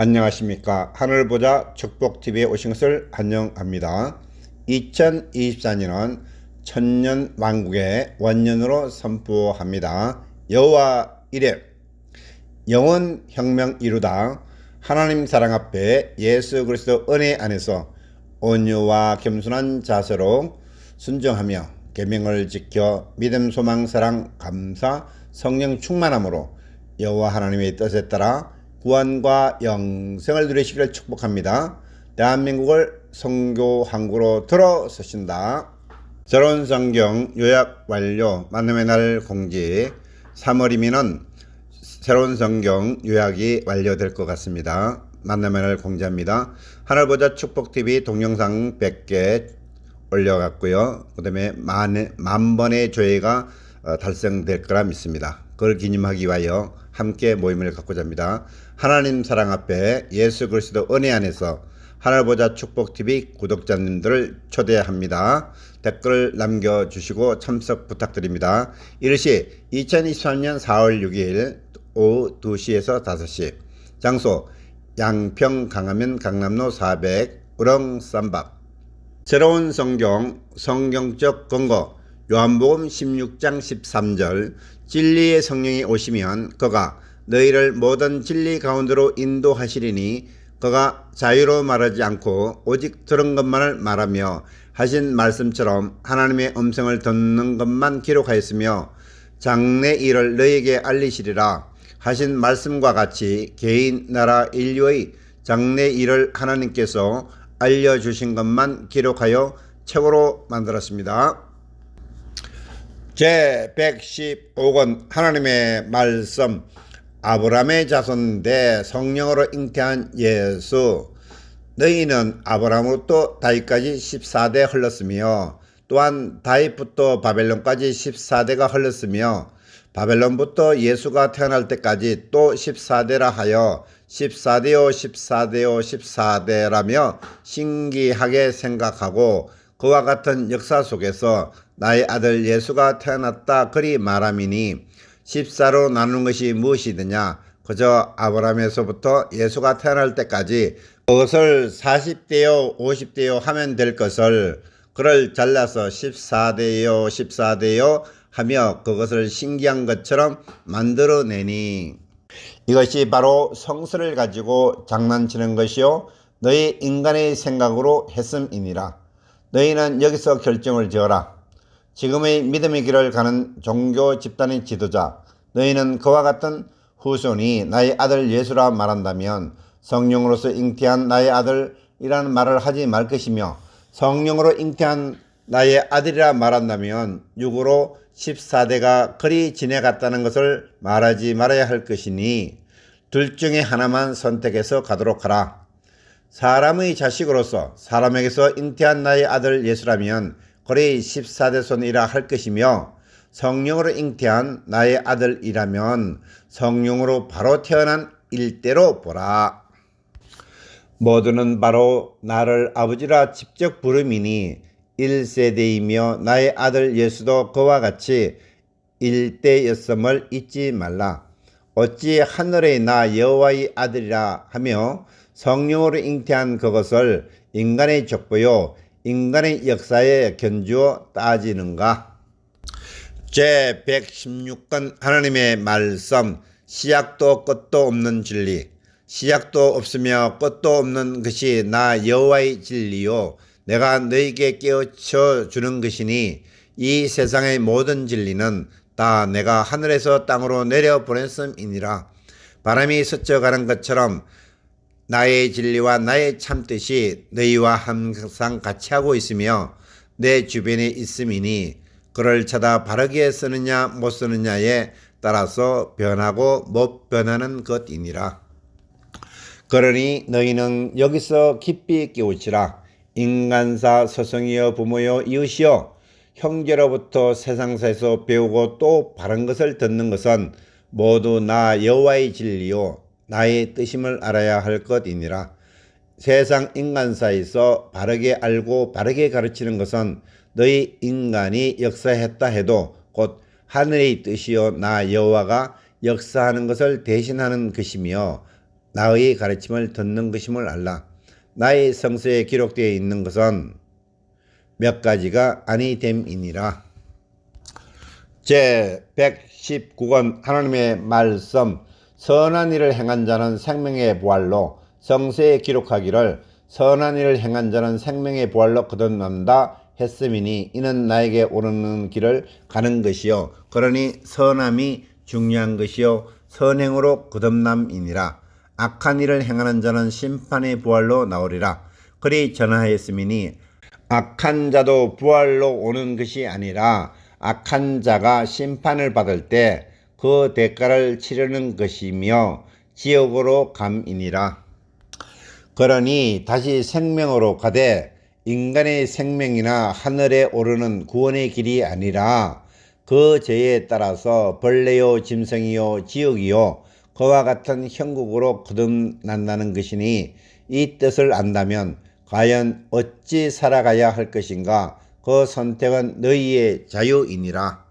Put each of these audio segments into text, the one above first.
안녕하십니까. 하늘보자 축복TV에 오신 것을 환영합니다. 2024년은 천년 왕국의 원년으로 선포합니다. 여호와 이래 영원 혁명 이루다 하나님 사랑 앞에 예수 그리스도 은혜 안에서 온유와 겸손한 자세로 순종하며 계명을 지켜 믿음 소망 사랑 감사 성령 충만함으로 여호와 하나님의 뜻에 따라 구원과 영생을 누리시기를 축복합니다. 대한민국을 성교 항구로 들어서신다. 새로운 성경 요약 완료 만남의 날 공지 3월이면은 새로운 성경 요약이 완료될 것 같습니다. 만남의 날 공지합니다. 하늘보자 축복TV 동영상 100개 올려갔고요. 그 다음에 만, 만 번의 조회가 어, 달성될 거라 믿습니다. 그걸 기념하기 위하여 함께 모임을 갖고자 합니다. 하나님 사랑 앞에 예수 그리스도 은혜 안에서 하늘보자 축복TV 구독자님들을 초대합니다. 댓글 남겨주시고 참석 부탁드립니다. 이르시 2023년 4월 6일 오후 2시에서 5시 장소 양평 강화면 강남로 400 우렁쌈밥 새로운 성경 성경적 근거 요한복음 16장 13절 진리의 성령이 오시면 그가 너희를 모든 진리 가운데로 인도하시리니 그가 자유로 말하지 않고 오직 들은 것만을 말하며 하신 말씀처럼 하나님의 음성을 듣는 것만 기록하였으며 장래 일을 너희에게 알리시리라 하신 말씀과 같이 개인 나라 인류의 장래 일을 하나님께서 알려주신 것만 기록하여 책으로 만들었습니다. 제 115권 하나님의 말씀 아브라함의 자손인데 성령으로 잉태한 예수 너희는 아브라함으로부터 다윗까지 14대 흘렀으며 또한 다윗부터 바벨론까지 14대가 흘렀으며 바벨론부터 예수가 태어날 때까지 또 14대라 하여 14대요 14대요 14대라며 신기하게 생각하고 그와 같은 역사 속에서 나의 아들 예수가 태어났다. 그리 말함이니 14로 나누는 것이 무엇이드냐? 그저 아브라함에서부터 예수가 태어날 때까지 그것을 40대요 50대요 하면 될 것을 그를 잘라서 14대요 14대요 하며 그것을 신기한 것처럼 만들어내니. 이것이 바로 성수를 가지고 장난치는 것이요 너희 인간의 생각으로 했음이니라. 너희는 여기서 결정을 지어라 지금의 믿음의 길을 가는 종교 집단의 지도자 너희는 그와 같은 후손이 나의 아들 예수라 말한다면 성령으로서 잉태한 나의 아들이라는 말을 하지 말 것이며 성령으로 잉태한 나의 아들이라 말한다면 육으로 14대가 그리 지내갔다는 것을 말하지 말아야 할 것이니 둘 중에 하나만 선택해서 가도록 하라. 사람의 자식으로서 사람에게서 잉태한 나의 아들 예수라면 거리 14대 손이라 할 것이며 성령으로 잉태한 나의 아들이라면 성령으로 바로 태어난 일대로 보라. 모두는 바로 나를 아버지라 직접 부름이니 1세대이며 나의 아들 예수도 그와 같이 일대였음을 잊지 말라. 어찌 하늘의 나 여호와의 아들이라 하며 성령으로 잉태한 그것을 인간의 족보요 인간의 역사에 견주어 따지는가? 제 116권 하나님의 말씀 시작도 끝도 없는 진리 시작도 없으며 끝도 없는 것이 나 여호와의 진리요 내가 너에게 깨우쳐 주는 것이니 이 세상의 모든 진리는 다 내가 하늘에서 땅으로 내려 보냈음이니라 바람이 스쳐가는 것처럼 나의 진리와 나의 참뜻이 너희와 항상 같이 하고 있으며 내 주변에 있음이니 그를 찾아 바르게 쓰느냐 못 쓰느냐에 따라서 변하고 못 변하는 것이니라. 그러니 너희는 여기서 깊이 깨우치라. 인간사 서성이여 부모여 이웃이여 형제로부터 세상사에서 배우고 또 바른 것을 듣는 것은 모두 나 여호와의 진리요 나의 뜻임을 알아야 할 것이니라. 세상 인간사에서 바르게 알고 바르게 가르치는 것은 너희 인간이 역사했다 해도 곧 하늘의 뜻이요 나 여호와가 역사하는 것을 대신하는 것이며 나의 가르침을 듣는 것임을 알라. 나의 성서에 기록되어 있는 것은 몇 가지가 아니 됨이니라. 제 119권 하나님의 말씀 선한 일을 행한 자는 생명의 부활로 성서에 기록하기를 선한 일을 행한 자는 생명의 부활로 거듭난다 했음이니 이는 나에게 오르는 길을 가는 것이요. 그러니 선함이 중요한 것이요. 선행으로 거듭남이니라. 악한 일을 행하는 자는 심판의 부활로 나오리라. 그리 전하였음이니 악한 자도 부활로 오는 것이 아니라 악한 자가 심판을 받을 때 그 대가를 치르는 것이며 지옥으로 감이니라. 그러니 다시 생명으로 가되 인간의 생명이나 하늘에 오르는 구원의 길이 아니라 그 죄에 따라서 벌레요 짐승이요 지옥이요 그와 같은 형국으로 거듭난다는 것이니 이 뜻을 안다면 과연 어찌 살아가야 할 것인가 그 선택은 너희의 자유이니라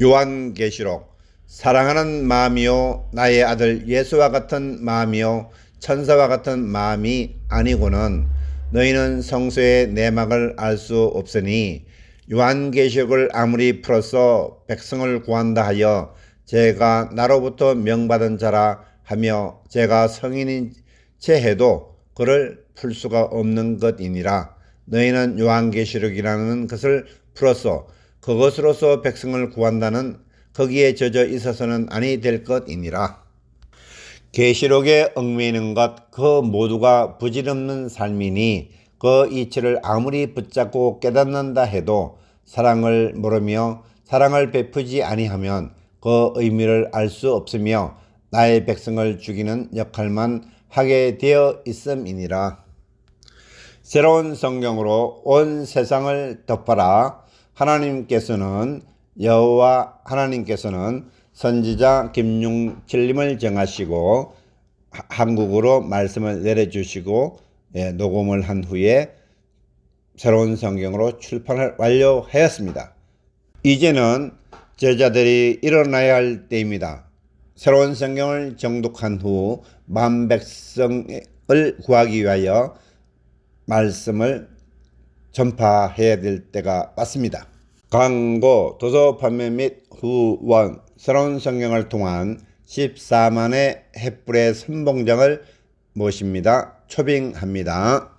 요한계시록 사랑하는 마음이요 나의 아들 예수와 같은 마음이요 천사와 같은 마음이 아니고는 너희는 성소의 내막을 알 수 없으니 요한계시록을 아무리 풀어서 백성을 구한다 하여 제가 나로부터 명받은 자라 하며 제가 성인인 채 해도 그를 풀 수가 없는 것이니라. 너희는 요한계시록이라는 것을 풀어서 그것으로서 백성을 구한다는 거기에 젖어 있어서는 아니 될 것이니라. 계시록에 얽매이는 것 그 모두가 부질없는 삶이니 그 이치를 아무리 붙잡고 깨닫는다 해도 사랑을 모르며 사랑을 베푸지 아니하면 그 의미를 알 수 없으며 나의 백성을 죽이는 역할만 하게 되어 있음이니라. 새로운 성경으로 온 세상을 덮어라. 하나님께서는 여호와 하나님께서는 선지자 김용칠님을 정하시고 하- 한국어로 말씀을 내려주시고 예, 녹음을 한 후에 새로운 성경으로 출판을 완료하였습니다. 이제는 제자들이 일어나야 할 때입니다. 새로운 성경을 정독한 후 만백성을 구하기 위하여 말씀을 전파해야 될 때가 왔습니다. 광고, 도서 판매 및 후원, 새로운 성경을 통한 14만의 햇불의 선봉장을 모십니다. 초빙합니다.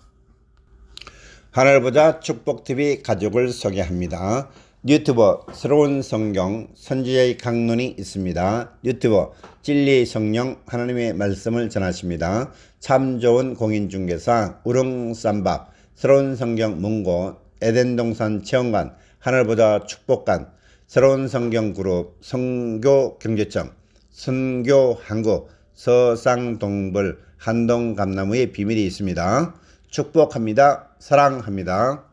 하늘보자 축복TV 가족을 소개합니다. 유튜버 새로운 성경 선지자의 강론이 있습니다. 유튜버 진리 성령 하나님의 말씀을 전하십니다. 참 좋은 공인중개사 우릉쌈밥 새로운 성경 문고 에덴동산 체험관 하늘보자 축복관 새로운 성경 그룹 성교 경제청 선교 한국 서상동불 한동 감나무의 비밀이 있습니다. 축복합니다. 사랑합니다.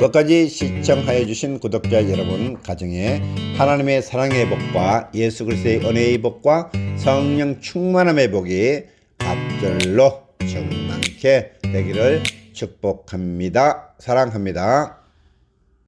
끝까지 시청하여 주신 구독자 여러분 가정에 하나님의 사랑의 복과 예수 그리스도의 은혜의 복과 성령 충만함의 복이 앞절로 충만케 되기를 축복합니다. 사랑합니다.